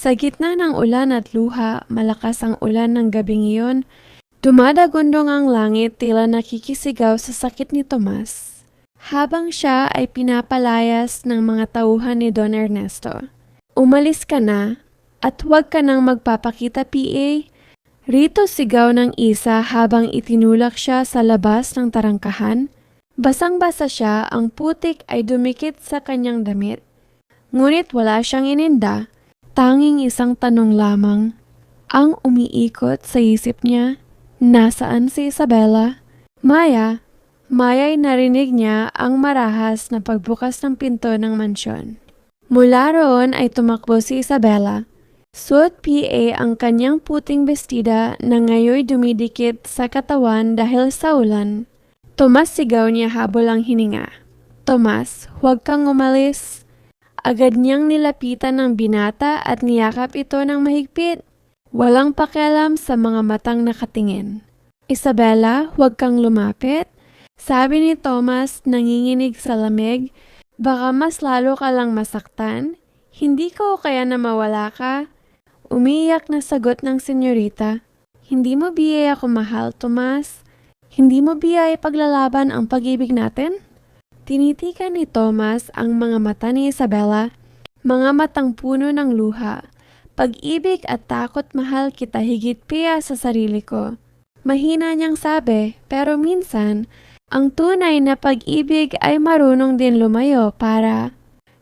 Sa gitna ng ulan at luha, malakas ang ulan ng gabing iyon, dumadagundong ang langit tila nakikisigaw sa sakit ni Tomas. Habang siya ay pinapalayas ng mga tauhan ni Don Ernesto. Umalis ka na at huwag ka nang magpapakita PA. Rito sigaw ng isa habang itinulak siya sa labas ng tarangkahan. Basang-basa siya, ang putik ay dumikit sa kanyang damit. Ngunit wala siyang ininda, tanging isang tanong lamang. Ang umiikot sa isip niya, nasaan si Isabella? Maya, Maya'y narinig niya ang marahas na pagbukas ng pinto ng mansyon. Mula roon ay tumakbo si Isabella. Suot PA ang kanyang puting bestida na ngayoy dumidikit sa katawan dahil sa ulan. Tomas sigaw niya habol ang hininga. Tomas, huwag kang umalis. Agad niyang nilapitan ng binata at niyakap ito ng mahigpit. Walang pakialam sa mga matang nakatingin. Isabella, huwag kang lumapit. Sabi ni Thomas nanginginig sa lamig, baka mas lalo ka lang masaktan. Hindi ko kaya na mawala ka. Umiiyak na sagot ng senyorita. Hindi mo biyaya ako mahal, Tomas. Hindi mo biyaya paglalaban ang pag-ibig natin? Tinitikan ni Thomas ang mga mata ni Isabella, mga matang puno ng luha. Pag-ibig at takot mahal kita higit piya sa sarili ko. Mahina niyang sabi, pero minsan, ang tunay na pag-ibig ay marunong din lumayo para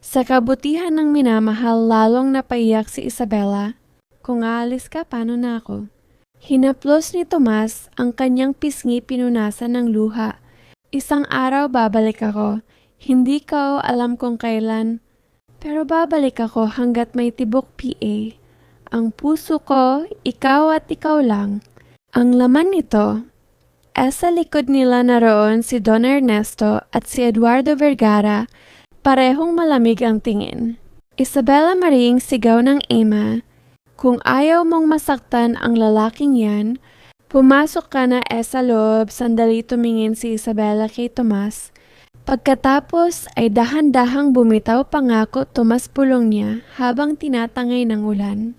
sa kabutihan ng minamahal lalong napaiyak si Isabella. Kung aalis ka, paano na ako? Hinaplos ni Tomas ang kanyang pisngi pinunasan ng luha. Isang araw babalik ako. Hindi ko alam kung kailan. Pero babalik ako hanggat may tibok PA. Ang puso ko, ikaw at ikaw lang. Ang laman nito, eh sa likod nila naroon si Don Ernesto at si Eduardo Vergara, parehong malamig ang tingin. Isabella Maring sigaw ng Emma, kung ayaw mong masaktan ang lalaking yan, pumasok ka na eh sa loob, sandali tumingin si Isabella kay Tomas. Pagkatapos ay dahan-dahang bumitaw pangako Tomas pulong niya habang tinatangay ng ulan.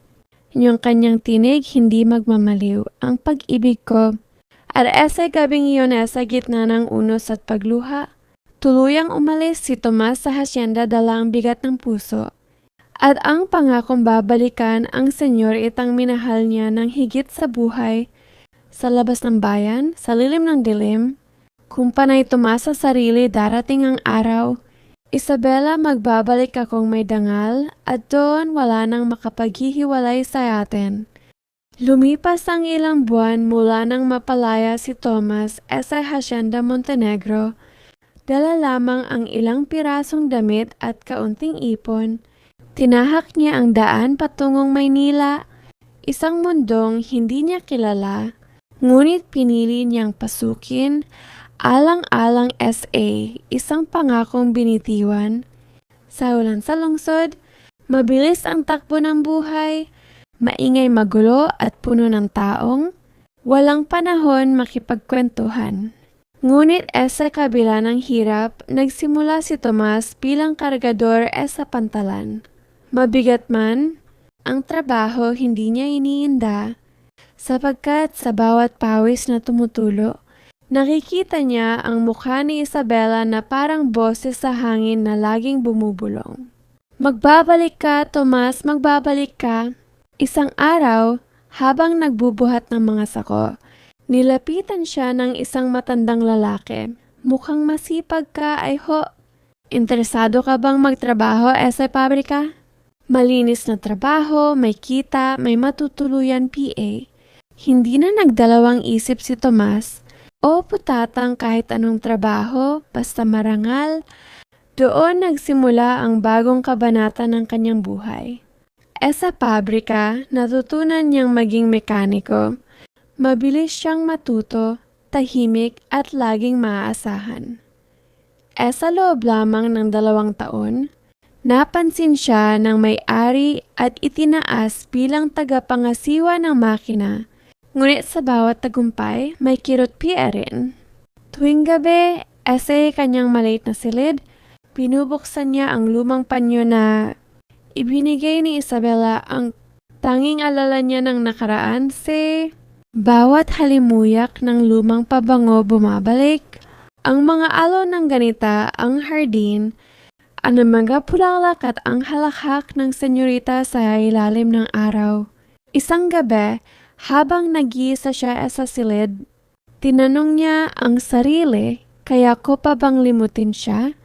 Yung kanyang tinig hindi magmamaliw ang pag-ibig ko. At esa gabing iyon sa gitna ng unos at pagluha, tuluyang umalis si Tomas sa hasyenda dala ang bigat ng puso. At ang pangakong babalikan ang senyor itang minahal niya ng higit sa buhay, sa labas ng bayan, sa lilim ng dilim, kung panay Tomas sa sarili darating ang araw, Isabella magbabalik akong may dangal at doon wala nang makapaghihiwalay sa atin. Lumipas ang ilang buwan mula nang mapalaya si Thomas sa Hacienda Montenegro. Dala lamang ang ilang pirasong damit at kaunting ipon. Tinahak niya ang daan patungong Maynila, isang mundong hindi niya kilala, ngunit pinili niyang pasukin Alang-alang SA, isang pangakong binitiwan. Sa ulan sa lungsod, mabilis ang takbo ng buhay, maingay magulo at puno ng taong, walang panahon makipagkwentuhan. Ngunit e sa kabila ng hirap, nagsimula si Tomas bilang kargador e sa pantalan. Mabigat man, ang trabaho hindi niya iniinda, sapagkat sa bawat pawis na tumutulo, Nakikita niya ang mukha ni Isabella na parang boses sa hangin na laging bumubulong. Magbabalik ka, Tomas, magbabalik ka. Isang araw, habang nagbubuhat ng mga sako, nilapitan siya ng isang matandang lalaki. Mukhang masipag ka ay ho. Interesado ka bang magtrabaho sa pabrika? Malinis na trabaho, may kita, may matutuluyan PA. Hindi na nagdalawang isip si Tomas o putatang kahit anong trabaho, basta marangal, doon nagsimula ang bagong kabanata ng kanyang buhay. E sa pabrika, natutunan niyang maging mekaniko. Mabilis siyang matuto, tahimik at laging maaasahan. E sa loob lamang ng dalawang taon, napansin siya ng may-ari at itinaas bilang tagapangasiwa ng makina Ngunit sa bawat tagumpay, may kirot pia rin. Tuwing gabi, ese kanyang maliit na silid, binubuksan niya ang lumang panyo na ibinigay ni Isabella ang Tanging alala niya ng nakaraan si bawat halimuyak ng lumang pabango bumabalik. Ang mga alon ng ganita, ang hardin, ang mga pulalak at ang halakhak ng senyorita sa ilalim ng araw. Isang gabi, habang nag-iisa siya sa silid, tinanong niya ang sarili, kaya ko pa bang limutin siya?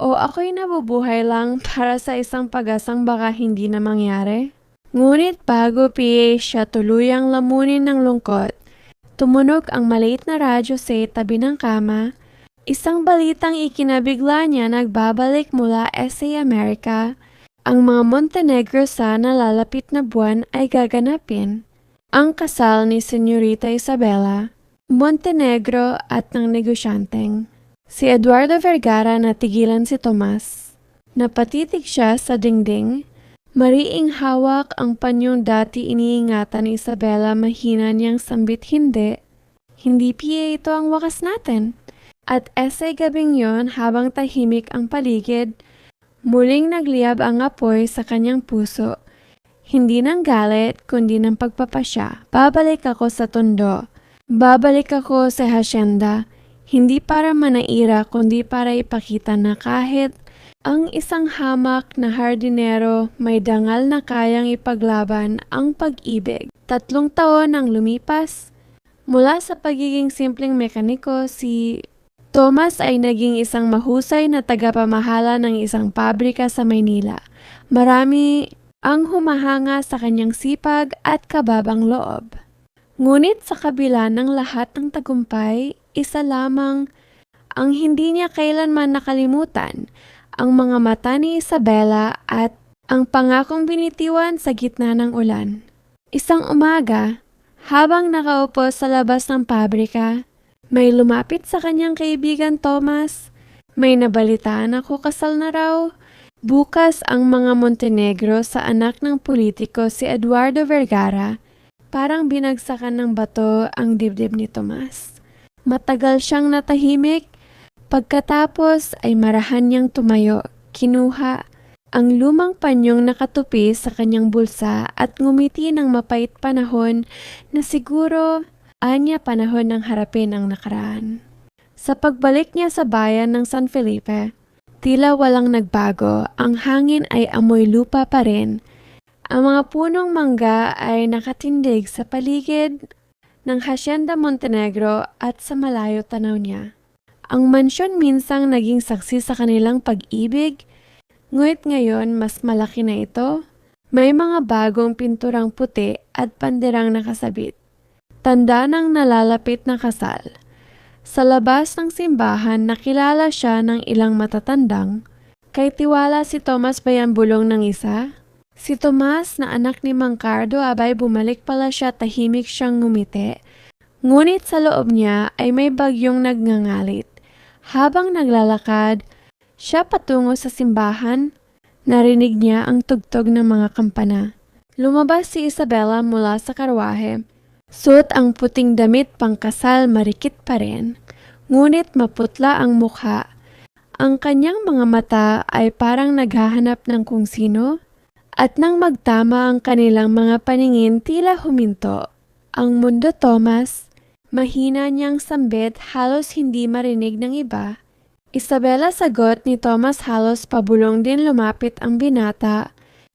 O ako'y nabubuhay lang para sa isang pag-asang baka hindi na mangyari? Ngunit bago piye siya tuluyang lamunin ng lungkot, tumunog ang maliit na radyo sa tabi ng kama. Isang balitang ikinabigla niya nagbabalik mula SA America. Ang mga Montenegro sa nalalapit na buwan ay gaganapin. Ang kasal ni Senyorita Isabela, Montenegro at ng negosyanteng. Si Eduardo Vergara natigilan si Tomas. Napatitig siya sa dingding Mariing hawak ang panyong dati iniingatan ni Isabela mahina niyang sambit hindi. Hindi piye ito ang wakas natin. At esay gabing yon habang tahimik ang paligid, muling nagliyab ang apoy sa kanyang puso. Hindi ng galit, kundi ng pagpapasya. Babalik ako sa tondo. Babalik ako sa hasyenda. Hindi para manaira, kundi para ipakita na kahit ang isang hamak na hardinero may dangal na kayang ipaglaban ang pag-ibig. Tatlong taon ang lumipas. Mula sa pagiging simpleng mekaniko, si Thomas ay naging isang mahusay na tagapamahala ng isang pabrika sa Maynila. Marami ang humahanga sa kanyang sipag at kababang loob. Ngunit sa kabila ng lahat ng tagumpay, isa lamang ang hindi niya kailanman nakalimutan ang mga mata ni Isabella at ang pangakong binitiwan sa gitna ng ulan. Isang umaga, habang nakaupo sa labas ng pabrika, may lumapit sa kanyang kaibigan Thomas. May nabalitaan ako kasal na raw. Bukas ang mga Montenegro sa anak ng politiko si Eduardo Vergara. Parang binagsakan ng bato ang dibdib ni Tomas. Matagal siyang natahimik Pagkatapos ay marahan niyang tumayo, kinuha ang lumang panyong nakatupi sa kanyang bulsa at ngumiti ng mapait panahon na siguro anya panahon ng harapin ang nakaraan. Sa pagbalik niya sa bayan ng San Felipe, tila walang nagbago, ang hangin ay amoy lupa pa rin. Ang mga punong mangga ay nakatindig sa paligid ng Hacienda Montenegro at sa malayo tanaw niya. Ang mansyon minsang naging saksi sa kanilang pag-ibig, ngunit ngayon mas malaki na ito. May mga bagong pinturang puti at panderang nakasabit. Tanda ng nalalapit na kasal. Sa labas ng simbahan, nakilala siya ng ilang matatandang. Kay tiwala si Thomas Bayambulong ng isa. Si Tomas na anak ni Mang Cardo abay bumalik pala siya tahimik siyang ngumiti. Ngunit sa loob niya ay may bagyong nagngangalit. Habang naglalakad, siya patungo sa simbahan. Narinig niya ang tugtog ng mga kampana. Lumabas si Isabella mula sa karwahe. Suot ang puting damit pangkasal marikit pa rin, ngunit maputla ang mukha. Ang kanyang mga mata ay parang naghahanap ng kung sino, at nang magtama ang kanilang mga paningin tila huminto. Ang mundo Thomas Mahina niyang sambit halos hindi marinig ng iba. Isabella sagot ni Thomas halos pabulong din lumapit ang binata.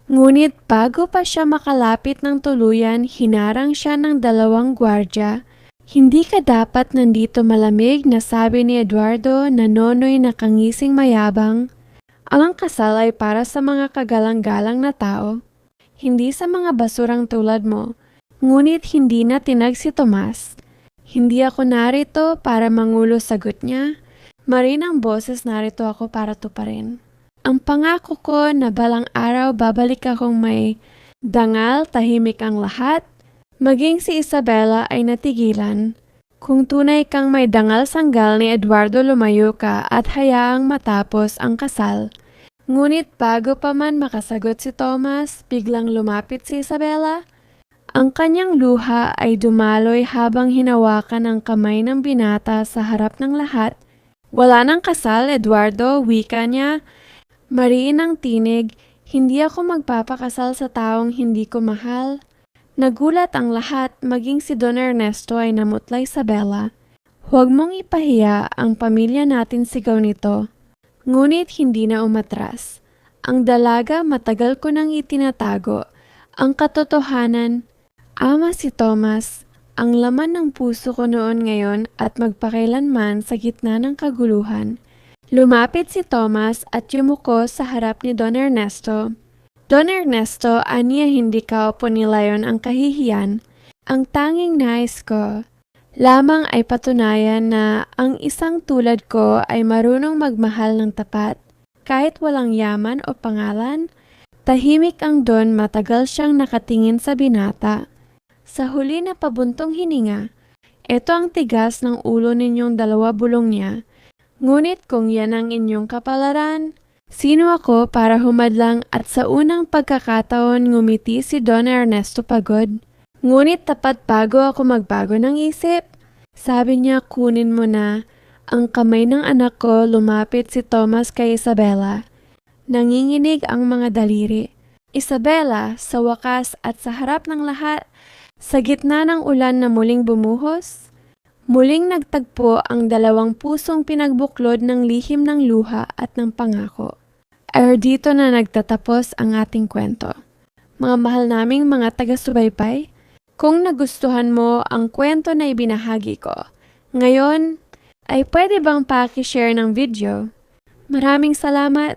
Ngunit bago pa siya makalapit ng tuluyan, hinarang siya ng dalawang gwardya. Hindi ka dapat nandito malamig na sabi ni Eduardo na nonoy nakangising mayabang. Ang kasal ay para sa mga kagalang-galang na tao, hindi sa mga basurang tulad mo. Ngunit hindi na tinag si Tomas. Hindi ako narito para mangulo sagot niya. Marinang boses narito ako para tuparin. Ang pangako ko na balang araw babalik akong may dangal, tahimik ang lahat. Maging si Isabella ay natigilan. Kung tunay kang may dangal sanggal ni Eduardo lumayo ka at hayaang matapos ang kasal. Ngunit bago pa man makasagot si Thomas, biglang lumapit si Isabella ang kanyang luha ay dumaloy habang hinawakan ang kamay ng binata sa harap ng lahat. Wala nang kasal, Eduardo, wika niya. Mariin ang tinig, Hindi ako magpapakasal sa taong hindi ko mahal. Nagulat ang lahat maging si Don Ernesto ay namutlay sa Bella. Huwag mong ipahiya ang pamilya natin sigaw nito. Ngunit hindi na umatras. Ang dalaga matagal ko nang itinatago. Ang katotohanan, ama si Thomas, ang laman ng puso ko noon ngayon at magpakailanman sa gitna ng kaguluhan. Lumapit si Thomas at yumuko sa harap ni Don Ernesto. Don Ernesto, aniya hindi ka po nilayon ang kahihiyan. Ang tanging nais ko, lamang ay patunayan na ang isang tulad ko ay marunong magmahal ng tapat. Kahit walang yaman o pangalan, tahimik ang Don matagal siyang nakatingin sa binata. Sa huli na pabuntong hininga, ito ang tigas ng ulo ninyong dalawa bulong niya. Ngunit kung yan ang inyong kapalaran, sino ako para humadlang at sa unang pagkakataon ngumiti si Don Ernesto pagod? Ngunit tapat bago ako magbago ng isip. Sabi niya kunin mo na. Ang kamay ng anak ko lumapit si Thomas kay Isabella. Nanginginig ang mga daliri. Isabella, sa wakas at sa harap ng lahat, sa gitna ng ulan na muling bumuhos, muling nagtagpo ang dalawang pusong pinagbuklod ng lihim ng luha at ng pangako. Ay dito na nagtatapos ang ating kwento. Mga mahal naming mga taga-subaybay, kung nagustuhan mo ang kwento na ibinahagi ko, ngayon ay pwede bang paki-share ng video? Maraming salamat